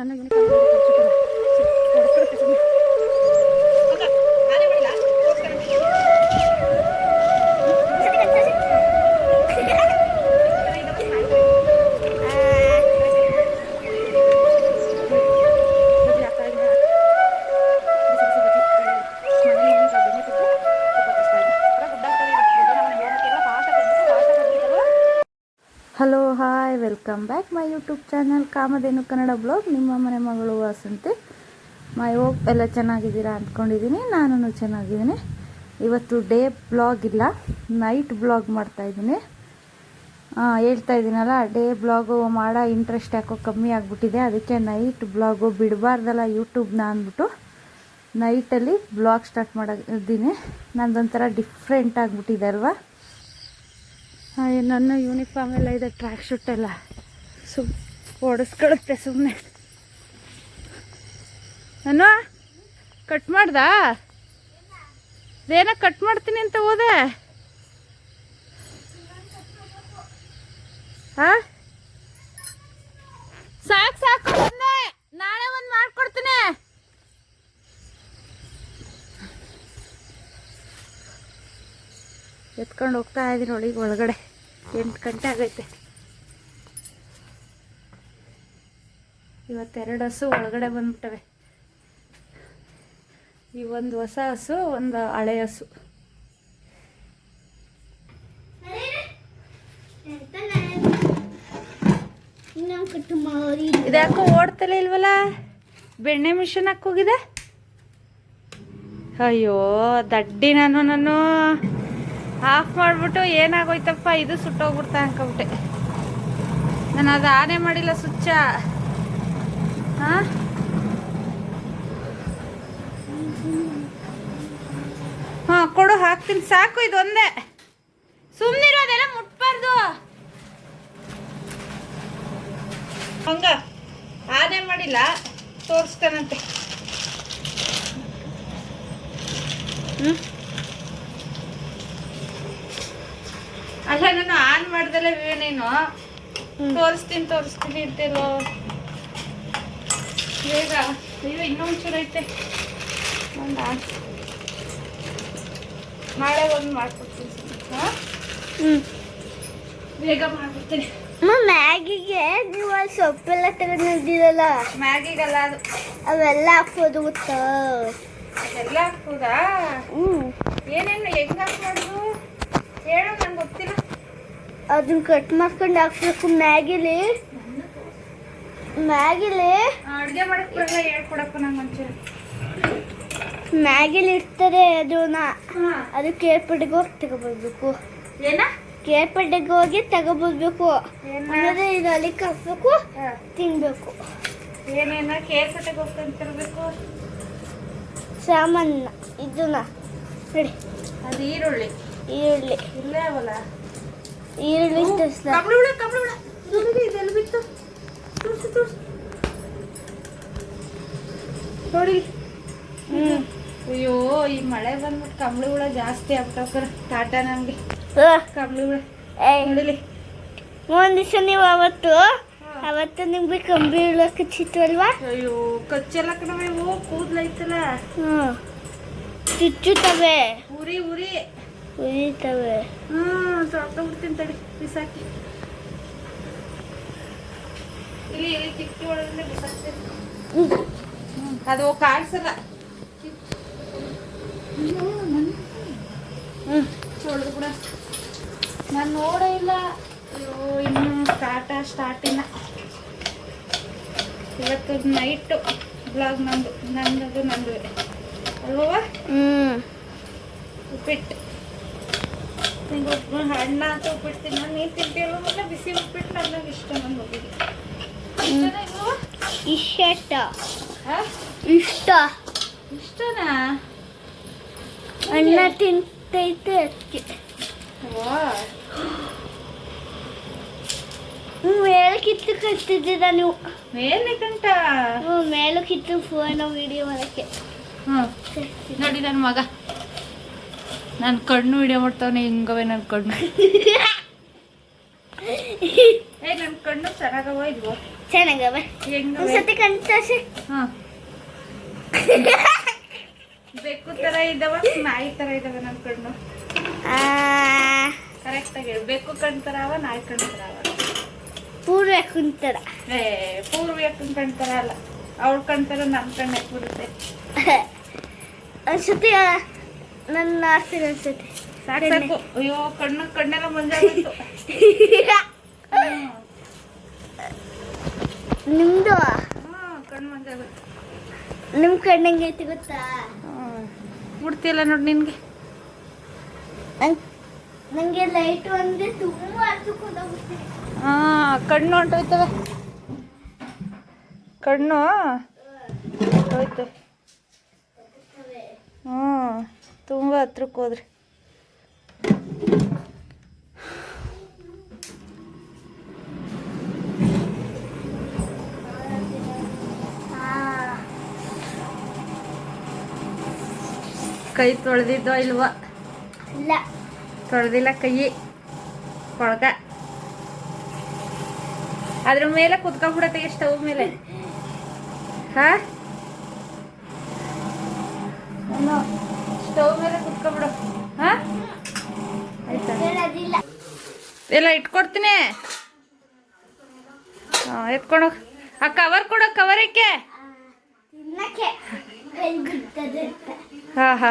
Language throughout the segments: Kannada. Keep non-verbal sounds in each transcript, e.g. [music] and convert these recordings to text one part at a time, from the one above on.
adelante. Back my YouTube channel Kamadhenu Kannada blog ನಿಮ್ಮ ಮನೆ ಮಗಳು ವಾಸಂತಿ ಮೈ ಹೋಪ್ ಎಲ್ಲ ಚೆನ್ನಾಗಿದ್ದೀರಾ ಅಂದ್ಕೊಂಡಿದ್ದೀನಿ. ನಾನು ಚೆನ್ನಾಗಿದ್ದೀನಿ. ಇವತ್ತು ಡೇ ಬ್ಲಾಗ್ ಇಲ್ಲ. ನೈಟ್ ಬ್ಲಾಗ್ ಮಾಡ್ತಾಯಿದ್ದೀನಿ ಹೇಳ್ತಾ ಇದ್ದೀನಲ್ಲ ಡೇ ಬ್ಲಾಗು ಮಾಡೋ ಇಂಟ್ರೆಸ್ಟ್ ಯಾಕೋ ಕಮ್ಮಿ ಆಗಿಬಿಟ್ಟಿದೆ. ಅದಕ್ಕೆ ನೈಟ್ ಬ್ಲಾಗು ಬಿಡಬಾರ್ದಲ್ಲ ಯೂಟ್ಯೂಬ್ನ ಅಂದ್ಬಿಟ್ಟು ನೈಟಲ್ಲಿ ಬ್ಲಾಗ್ ಸ್ಟಾರ್ಟ್ ಮಾಡಿದ್ದೀನಿ ನಂದೊಂಥರ ಡಿಫ್ರೆಂಟ್ ಆಗಿಬಿಟ್ಟಿದೆ ಅಲ್ವಾ? ನನ್ನ ಯೂನಿಫಾರ್ಮ್ ಎಲ್ಲ ಇದೆ ಟ್ರ್ಯಾಕ್ ಶೂಟ್ ಎಲ್ಲ. ಸುಮ್ ಓಡಿಸ್ಕೊಳುತ್ತೆ ಸುಮ್ಮನೆ ನಾನು ಕಟ್ ಮಾಡ್ದಾ? ಅದೇನೋ ಕಟ್ ಮಾಡ್ತೀನಿ ಅಂತ ಹೋದೆ? ಹಾ ಸಾಕು ಸಾಕು ಬಂದೆ ನಾಳೆ ಒಂದು ಮಾಡ್ಕೊಡ್ತೀನಿ. ಎತ್ಕೊಂಡು ಹೋಗ್ತಾ ಇದ್ದೀನಿ ನೋಡಿ ಒಳಗಡೆ. ಎಂಟು ಗಂಟೆ ಆಗೈತೆ. ಇವತ್ತೆರಡು ಹಸು ಒಳಗಡೆ ಬಂದ್ಬಿಟ್ಟವೆ. ಈ ಒಂದು ಹೊಸ ಹಸು, ಒಂದು ಹಳೆ ಹಸು. ಇದ್ಯಾಕೋ ಓಡ್ತಲೇ ಇಲ್ವಲ್ಲ? ಬೆಣ್ಣೆ ಮಿಷನ್ ಹಾಕೋಗಿದೆ ಅಯ್ಯೋ, ದಡ್ಡಿ ನಾನು ನಾನು. ಆಫ್ ಮಾಡಿಬಿಟ್ಟು ಏನಾಗೋಯ್ತಪ್ಪ, ಇದು ಸುಟ್ಟೋಗ್ಬಿಡ್ತಾ ಅನ್ಕೊಬಿಟ್ಟೆ ನಾನು ಅದು ಆನೆ ಮಾಡಿಲ್ಲ ಸ್ವಿಚ್ಚ ಹಾಂ? ಹಾಂ ಕೊಡು ಹಾಕ್ತೀನಿ. ಸಾಕು ಇದು ಒಂದೇ ಸುಮ್ಮನಿರೋದೆಲ್ಲ ಮುಟ್ಬಾರ್ದು. ಹಂಗ ಆನೆ ಮಾಡಿಲ್ಲ ತೋರಿಸ್ತಾನಂತೆ. ಹ್ಞೂ ಅಲ್ಲ ನಾನು ಆನ್ ಮಾಡ್ದಲ್ಲ ನೀನು ತೋರಿಸ್ತೀನಿ ತೋರಿಸ್ತೀನಿ ಅಂತಿಲ್ಲೋ ಬೇಗ ಅಯ್ಯೋ ಇನ್ನೊಂಚೂರು ಐತೆ. ಒಂದು ನಾಳೆ ಒಂದು ಮಾಡ್ಕೊಡ್ತೀನಿ ಹಾಂ? ಬೇಗ ಮಾಡ್ಬಿಡ್ತೀನಿ ಮ್ಯಾಗಿಗೆ ನೀವು ಸೊಪ್ಪೆಲ್ಲ ತಗೊಂಡಿದ್ದೀರಲ್ಲ ಮ್ಯಾಗಿಗಲ್ಲ ಅದು. ಅವೆಲ್ಲ ಹಾಕ್ಬೋದು ಗೊತ್ತಾ? ಅದೆಲ್ಲ ಹಾಕ್ಬೋದಾ? ಹ್ಞೂ ಏನೇನು ಹೆಂಗೆ ಹಾಕ್ಬೋದು ಹೇಳು ನಂಗೆ ಗೊತ್ತಿಲ್ಲ. ಅದನ್ನ ಕಟ್ ಮಾಡ್ಕೊಂಡು ಹಾಕ್ಬೇಕು ಮ್ಯಾಗಿಲಿ. ಮ್ಯಾಗಿಲಿ? ಅಡುಗೆ ಮಾಡಕ್ಕೆ ಬರಲ್ಲ ಹೇಳ್ಕೊಡಪ್ಪ ನಂಗೆ ಒಂಚೂರು. ಮ್ಯಾಗಿಲಿ ಇರ್ತಾರೆ ಅದು ನಾ ಅದು ಕೇರ್ಪಡೆಗೆ ಹೋಗಿ ತಗೊಬರ್ಬೇಕು. ಏನ? ಕೇರ್ಪಡೆಗೆ ಹೋಗಿ ತಗೊಬರ್ಬೇಕು. ಏನ? ಆಮೇಲೆ ಇದು ಅಲ್ಲಿ ಹಾಕ್ಬೇಕು ಹಾಂ. ತಿನ್ಬೇಕು. ಏನೇನ? ಕೇರ್ ಕಟ್ಟೆಗೆ ಹೋಗ್ತಂತಿರ್ಬೇಕು ಸಾಮಾನ ಇದನ್ನ ನೋಡಿ ಅದು ಈರುಳ್ಳಿ. ಈರುಳ್ಳಿ. ಇಲ್ಲೇ ಅವಲ್ಲ. ಈರುಳ್ಳಿ ತರ್ಸ್ಲ. ಕಬ್ಳಿ ಕಬ್ಳಿ [laughs] ಇದೆಲ್ಲ ಬಿತ್ತು? ನೋಡಿ. ಹ್ಞೂ ಅಯ್ಯೋ ಈ ಮಳೆ ಬಂದ್ಬಿಟ್ಟು ಕಂಬಳಿ ಹುಳ ಜಾಸ್ತಿ ಆಗ್ಬಿಟ್ಟವ್ರ ಟಾಟ ನಮ್ಗೆ. ಕಂಬಳಿ ಹುಳ. ಏಯ್. ನೋಡಿಲಿ? ಒಂದ್ ದಿವಸ ನೀವು ಅವತ್ತು ಅವತ್ತು ನಿಮ್ಗೆ ಕಂಬಿ ಇಳಕ್ಕೆ ಅಲ್ವಾ ಅಯ್ಯೋ ಕಚ್ಚಲ್ಲ ಕಣವೆ ಓ ಕೂದ್ಲೈತಲ್ಲ ಹ್ಮ್. ಚುಚ್ಚುತ್ತವೆ. ಉರಿ ಉರಿ. ಉರಿತವೆ. ಹ್ಮ್ ತೊಳ್ಕೊಂಡ್ಬಿಡ್ತೀನಿ ತಡಿ ಬಿಸಾಕಿ ಇಲ್ಲಿ ಇಲ್ಲಿ ಕಿಟ್ಕಿ ಒಳಗಡೆ ಬಿಸಾಕ್ತೀನಿ ಹ್ಮ್, ಅದು ಕಾಣಿಸಲ್ಲ. ಹ್ಮ್. ತೊಳೆದು ಕೂಡ ನಾನು ನೋಡೇ ಇಲ್ಲ. ಅಯ್ಯೋ ಇನ್ನು ಸ್ಟಾರ್ಟ ಸ್ಟಾರ್ಟಿನ ಇವತ್ತು ನೈಟು ಬ್ಲಾಗ್ ನಂದು. ನಂದದು ನಂದು. ಅಲ್ವಾ? ಹ್ಮ್. ಉಪ್ಪಿಟ್ಟು. ನಿಂಗೆ ಉಪ್ಪು ಹಣ್ಣ ಅಂತ ಉಪ್ಪಿಟ್ಟು ತಿನ್ನ ನೀನು ತಿಂತೀಯಲ್ವ ಬಿಸಿ ಉಪ್ಪಿಟ್ಟು ನನಗೆ ಇಷ್ಟ ನನ್ನ ಇಲ್ವಾ? ಇಷ್ಟ? ಇಷ್ಟ. ಇಷ್ಟನಾ? ಅಣ್ಣ ತಿಂತೈತೆ ಅದಕ್ಕೆ ಮೇಲೆ ಕಿತ್ತು ಕತ್ತಿದ್ದೀರ ನೀವು? ಮೇಲೆ ಗಂಟ ಹ್ಞೂ ಮೇಲೆ ಕಿತ್ತು ಫೋನ್ ವಿಡಿಯೋ ಮಾಡಕ್ಕೆ. ಹ್ಞೂ ನೋಡಿ ನನ್ನ ಮಗ. ನನ್ನ ಕಣ್ಣು ವಿಡಿಯೋ ಮಾಡ್ತಾವನೆ ಹಿಂಗವೆ ನನ್ನ ಕಣ್ಣು. [laughs] ಏ ನನ್ನ ಕಣ್ಣು ಚೆನ್ನಾಗವ ಇಲ್ವೋ ಚೆನ್ನಾಗವೆ. ಹೆಂಗ ಒಂದ್ಸತಿ ಕಣ್ ತೋರ್ಸಿ ಹಾ. ಬೆಕ್ಕು ತರ ಇದ್ದಾವ ನಾಯಿ ತರ ಇದಾವ ನನ್ ಕಣ್ಣು ಆ, ಕರೆಕ್ಟ್ ಆಗಿ ಹೇಳು. ಬೆಕ್ಕು ಕಣ್ ಅವ ನಾಯಿ ಕಣ್ ತರ ಅವ? ಪೂರ್ವ ಕುಂತರ ಏ ಪೂರ್ವಿ ಕಣ್ ತರ ಅಲ್ಲ. ಅವ್ಳ ಕಣ್ ತರ ನನ್ನ ಕಣ್ ಬರುತ್ತೆ ಒಂದ್ಸತಿ ನನ್ನ ನೋಡ್ತೀನಿ ಒಂದ್ಸತಿ. ಸಾಕು ಅಯ್ಯೋ ಕಣ್ಣು ಕಣ್ಣೆಲ್ಲ ಹ್ಮ್. [laughs] ನಿಮ್ದು? ನಿಮ್ಮ ಕಣ್ಣಂಗೆ ಐತಿ ಗೊತ್ತಾ? ಮುಡ್ತಿಲ್ಲ ನೋಡಿ ನಿನ್ಗೆ. ನಂಗ್- ಲೈಟ್ ಅಂದ್ರೆ ತುಂಬಾ ಹಚ್ಕೊಂಡೋಗುತ್ತೆ ಹಾ ಕಣ್ಣು ಹೊಂಟೋಯ್ತವೆ ಕಣ್ಣು ಹೋಯ್ತು. ಹ್ಞೂ ತುಂಬ ಹತ್ರಕ್ಕೆ ಹೋದ್ರಿ. ಕೈ ತೊಳೆದಿದ್ದೋ ಇಲ್ವಾ? ಇಲ್ಲ. ತೊಳೆದಿಲ್ಲ ಕೈ. ಕೊಳಕ. ಅದ್ರ ಮೇಲೆ ಕುತ್ಕೊಂಡ್ಬಿಡತ್ತೆ ಸ್ಟವ್ ಮೇಲೆ. ಹಾ? ಸ್ಟವ್ ಮೇಲೆ ಕುತ್ಕೊಂಡ್ಬಿಡು ಹಾ? ಆಯ್ತಾ? ಎಲ್ಲ ಇಟ್ಕೊಡ್ತೀನಿ. ಹಾಂ ಎತ್ಕೊಂಡು ಆ ಕವರ್ ಕೊಡು ಕವರ್ [laughs] ಹಾ ಹಾ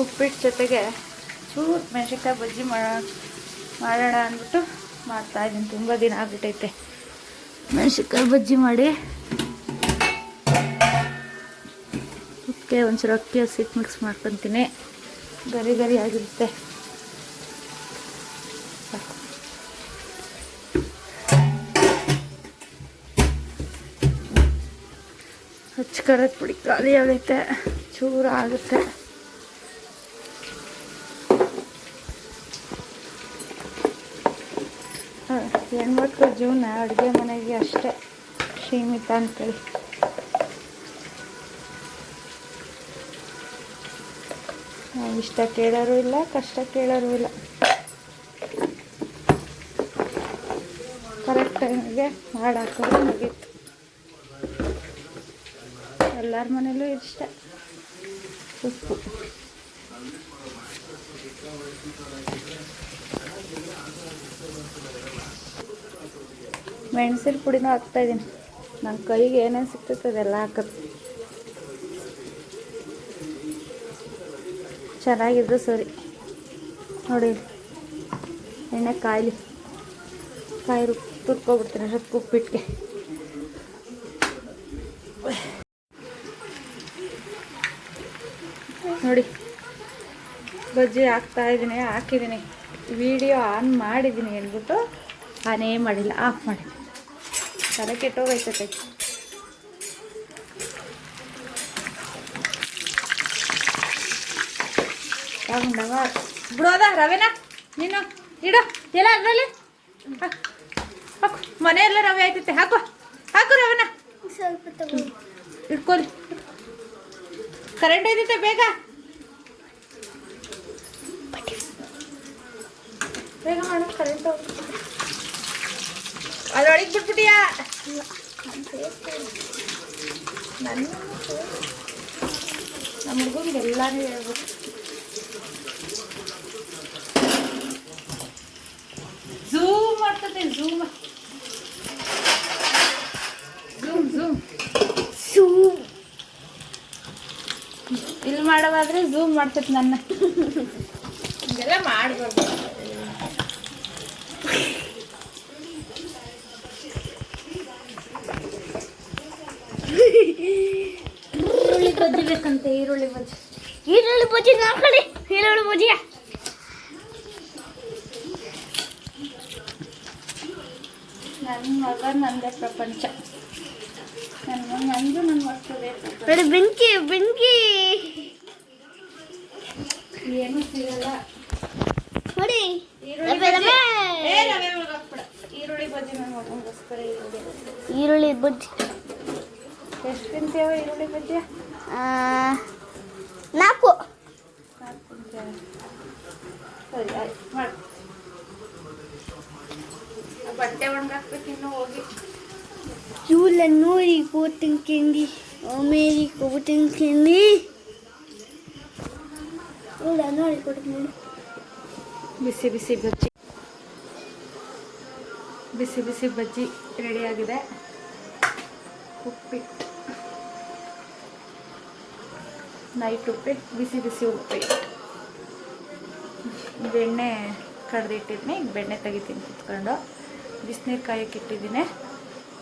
ಉಪ್ಪಿಟ್ಟು ಜೊತೆಗೆ ಚೂರು ಮೆಣಸಿನ್ಕಾಯಿ ಬಜ್ಜಿ ಮಾಡೋಣ ಮಾಡೋಣ ಅಂದ್ಬಿಟ್ಟು ಮಾಡ್ತಾ ಇದ್ದೀನಿ. ತುಂಬ ದಿನ ಆಗ್ಬಿಟ್ಟೈತೆ. ಮೆಣಸಿನ್ಕಾಯಿ ಬಜ್ಜಿ ಮಾಡಿ ಉಪ್ಪಿಗೆ ಒಂಚೂರು ಅಕ್ಕಿ ಹಸಿಟ್ಟು ಮಿಕ್ಸ್ ಮಾಡ್ಕೊತೀನಿ. ಗರಿ ಗರಿ ಆಗಿರುತ್ತೆ. ಖಾರದ ಪುಡಿ ಖಾಲಿ ಆಗೈತೆ. ಚೂರ ಆಗುತ್ತೆ ಹೆಣ್ಮಕ್ಳು ಜೀವನ ಅಡುಗೆ ಮನೆಗೆ ಅಷ್ಟೇ ಸೀಮಿತ ಅಂತೇಳಿ. ಇಷ್ಟ ಕೇಳೋರು ಇಲ್ಲ, ಕಷ್ಟ ಕೇಳೋರು ಇಲ್ಲ. ಕರೆಕ್ಟ್ ಟೈಮಿಗೆ ಮಾಡಾಕೋದು ಮುಗೀತು. ಎಲ್ಲರ ಮನೇಲೂ ಇಷ್ಟ. ಉಪ್ಪು. ಮೆಣಸಿನ ಪುಡಿನೂ ಹಾಕ್ತಾ ಇದ್ದೀನಿ. ನನ್ನ ಕೈಗೆ ಏನೇನು ಸಿಗ್ತೈತೆ ಅದೆಲ್ಲ ಹಾಕೋದು. ಚೆನ್ನಾಗಿದ್ರು ಸರಿ. ನೋಡಿ, ಎಣ್ಣೆ ಕಾಯ್ಲಿ. ಕಾಯಿ ರುಬ್ಬಿ ತುರ್ಕೊಬಿಡ್ತೀನಿ ಅಷ್ಟೊತ್ತು ಉಪ್ಪಿಟ್ಟಿಗೆ ನೋಡಿ. ಬಜ್ಜಿ ಹಾಕ್ತಾ ಇದ್ದೀನಿ ಹಾಕಿದ್ದೀನಿ. ವಿಡಿಯೋ ಆನ್ ಮಾಡಿದ್ದೀನಿ ಅಂದ್ಬಿಟ್ಟು ಆನೇ ಮಾಡಿಲ್ಲ ಆಫ್ ಮಾಡಿಲ್ಲ ತಲೆ ಕೆಟ್ಟೋಗೈತೈತೆ ತಗೊಂಡವ ಬಿಡೋದ ರವೆನ? ನೀನು ಇಡು. ಎಲ್ಲ ಅದರಲ್ಲಿ? ಹಾಕು. ಮನೆಯೆಲ್ಲ ರವೆ ಆಯ್ತೈತೆ ಹಾಕು. ಹಾಕು ರವೆನಾ. ಸ್ವಲ್ಪ ಇಟ್ಕೊಳ್ಳಿ ಕರೆಂಟ್ ಐತೈತೆ ಬೇಗ. ಬೇಗ ಮಾಡು ಕರೆಂಟ್ ಅದ್ರೊಳಗೆ ಬಿಟ್ಬಿಟ್ಟಿಯಾ? ನನ್ನ ನಮ್ಮ ಹುಡುಗಂಗೆ ಎಲ್ಲಾನು ಹೇಳ್ಬೋದು. ಝೂಮ್ ಮಾಡ್ತದೆ ಝೂಮ್ ಝೂಮ್ ಝೂಮ್ ಝೂಮ್ ಇಲ್ಲಿ ಮಾಡೋವಾದ್ರೆ ಝೂಮ್ ಮಾಡ್ತೈತೆ ನನ್ನ. ಹಿಂಗೆಲ್ಲ ಮಾಡ್ಬಾರ್ದು ಈರುಳ್ಳಿ ಬಜ್ಜಿ ಬೇಕಂತೆ ಈರುಳ್ಳಿ ಬಜ್ಜಿ ಈರುಳ್ಳಿ ಬಜ್ಜಿ ನೋಡ್ಕೊಳ್ಳಿ ಈರುಳ್ಳಿ ಬಜ್ಜಿಯ ನನ್ನ ಮಗ ನಂದೇ ಪ್ರಪಂಚ. ನನ್ನ ನಂದು ನೋಡಿ ಬೆಂಕಿ ಬೆಂಕಿ. ಏನೂ ಸಿಗಲ್ಲ. ನೋಡಿ. ಈರುಳ್ಳಿ ಬಜ್ಜಿ ನನ್ನ ಮಗನಿಗೋಸ್ಕರ ಈರುಳ್ಳಿ ಬಜ್ಜಿ ಎಷ್ಟು ತಿಂತೇವ ಈರುಳ್ಳಿ ಬಜ್ಜಿ ನಾಲ್ಕು ನಾಲ್ಕು ತಿಂತೇವೆ ಸರಿ ಆಯ್ತು ಮಾಡಿ ಬಟ್ಟೆ ಒಣಗಾಕ್ಬೇಕು ಇನ್ನು ಹೋಗಿ ಇವಳ ನೋಡಿ ಕೂತಿನ ತಿಂಡಿ ಆಮೇಲೆ ಕೂತಿನ ತಿಂಡಿ ಇವಳ ನೋಡಿ ಕೊಡ್ತೀನಿ ಬಿಸಿ ಬಿಸಿ ಬಜ್ಜಿ. ಬಿಸಿ ಬಿಸಿ ಬಜ್ಜಿ ರೆಡಿಯಾಗಿದೆ ಉಪ್ಪಿಟ್ಟು. ನೈಟ್ ಉಪ್ಪಿಟ್ಟು ಬಿಸಿ ಬಿಸಿ ಉಪ್ಪಿಟ್ಟು ಬೆಣ್ಣೆ ಕಡ್ದಿಟ್ಟಿದ್ದೀನಿ ಈಗ ಬೆಣ್ಣೆ ತೆಗಿತೀನಿ ಕುತ್ಕೊಂಡು. ಬಿಸಿನೀರು ಕಾಯಕ್ಕೆ ಇಟ್ಟಿದ್ದೀನಿ.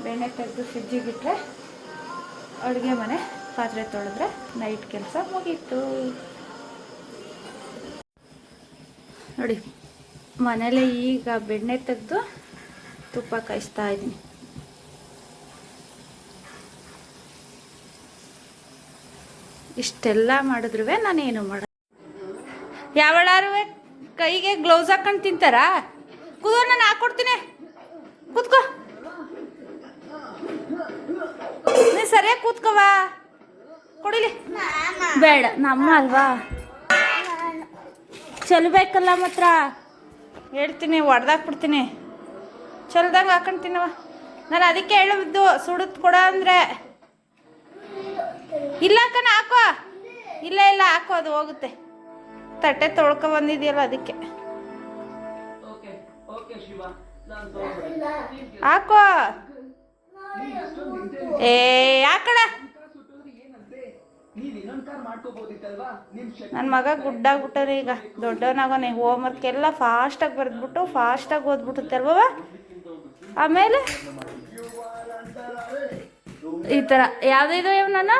ಬೆಣ್ಣೆ ತೆಗೆದು ಫ್ರಿಜ್ಜಿಗಿಟ್ರೆ ಅಡುಗೆ ಮನೆ, ಪಾತ್ರೆ ತೊಳೆದ್ರೆ ನೈಟ್ ಕೆಲಸ ಮುಗೀತು. ನೋಡಿ, ಮನೇಲೆ ಈಗ ಬೆಣ್ಣೆ ತೆಗೆದು ತುಪ್ಪ ಕಾಯಿಸ್ತಾ ಇದ್ದೀನಿ. ಇಷ್ಟೆಲ್ಲ ಮಾಡಿದ್ರು ನಾನೇನು ಮಾಡ ಯಾವಳಾರು ಕೈಗೆ ಗ್ಲೌಸ್ ಹಾಕೊಂಡು ತಿಂತಾರಾ? ಕುದೋ, ನಾನು ಹಾಕೊಡ್ತೀನಿ. ಕೂತ್ಕೋ. ನೀ ಸರಿಯಾಗಿ ಕೂತ್ಕೋವಾ. ಕೊಡಿಲಿ. ಬೇಡ, ನಮ್ಮ ಅಲ್ವಾ? ಚಲ್ಬೇಕಲ್ಲ ಮಾತ್ರ. ಹೇಳ್ತೀನಿ, ಒಡ್ದಾಕ್ಬಿಡ್ತೀನಿ. ಚಲ್ದಂಗೆ ಹಾಕೊಂಡ್ತೀನವ ನಾನು ಅದಕ್ಕೆ ಹೇಳಿದ್ದು ಸುಡುತ್ ಕೊಡ ಅಂದರೆ ಇಲ್ಲ ಕಣ ಹಾಕೋ. ಇಲ್ಲ ಇಲ್ಲ ಹಾಕೋ ಅದು ಹೋಗುತ್ತೆ. ತಟ್ಟೆ ತೊಳ್ಕೊ ಬಂದಿದೆಯಲ್ಲ ಅದಕ್ಕೆ. ಹಾಕೋ. ಏ ಯಾಕಡ ನನ್ನ ಮಗ ಗುಡ್ಡಾಗ್ಬಿಟ್ಟಾರೆ ಈಗ. ದೊಡ್ಡವನಾಗೋನೆ ಹೋಮ್ ವರ್ಕ್ ಎಲ್ಲ ಫಾಸ್ಟಾಗಿ ಬರೆದ್ಬಿಟ್ಟು ಫಾಸ್ಟಾಗಿ ಓದ್ಬಿಟ್ಟಲ್ವ ಆಮೇಲೆ? ಈ ಥರ ಯಾವುದಿದು ನಾನು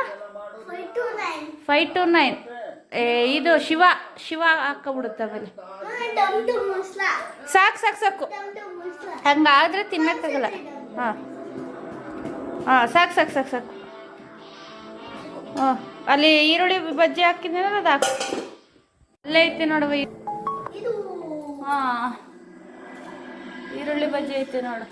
ಫೈವ್ ಟು ನೈನ್ ಇದು ಶಿವ ಶಿವ ಹಾಕಬಿಡುತ್ತೆ ಆಮೇಲೆ. ಸಾಕು ಸಾಕು ಸಾಕು. ಹಂಗಾದ್ರೆ ತಿನ್ನಕ್ಕಾಗಲ್ಲ ಹಾಂ. ಹಾಂ ಸಾಕು ಸಾಕು ಸಾಕು ಸಾಕು. ಹಾಂ ಅಲ್ಲಿ ಈರುಳ್ಳಿ ಬಜ್ಜಿ ಹಾಕಿದ್ರೆ ಅದು ಹಾಕು. ಅಲ್ಲೇ ಐತೆ ನೋಡವ ಹಾಂ. ಈರುಳ್ಳಿ ಬಜ್ಜಿ ಐತೆ ನೋಡು.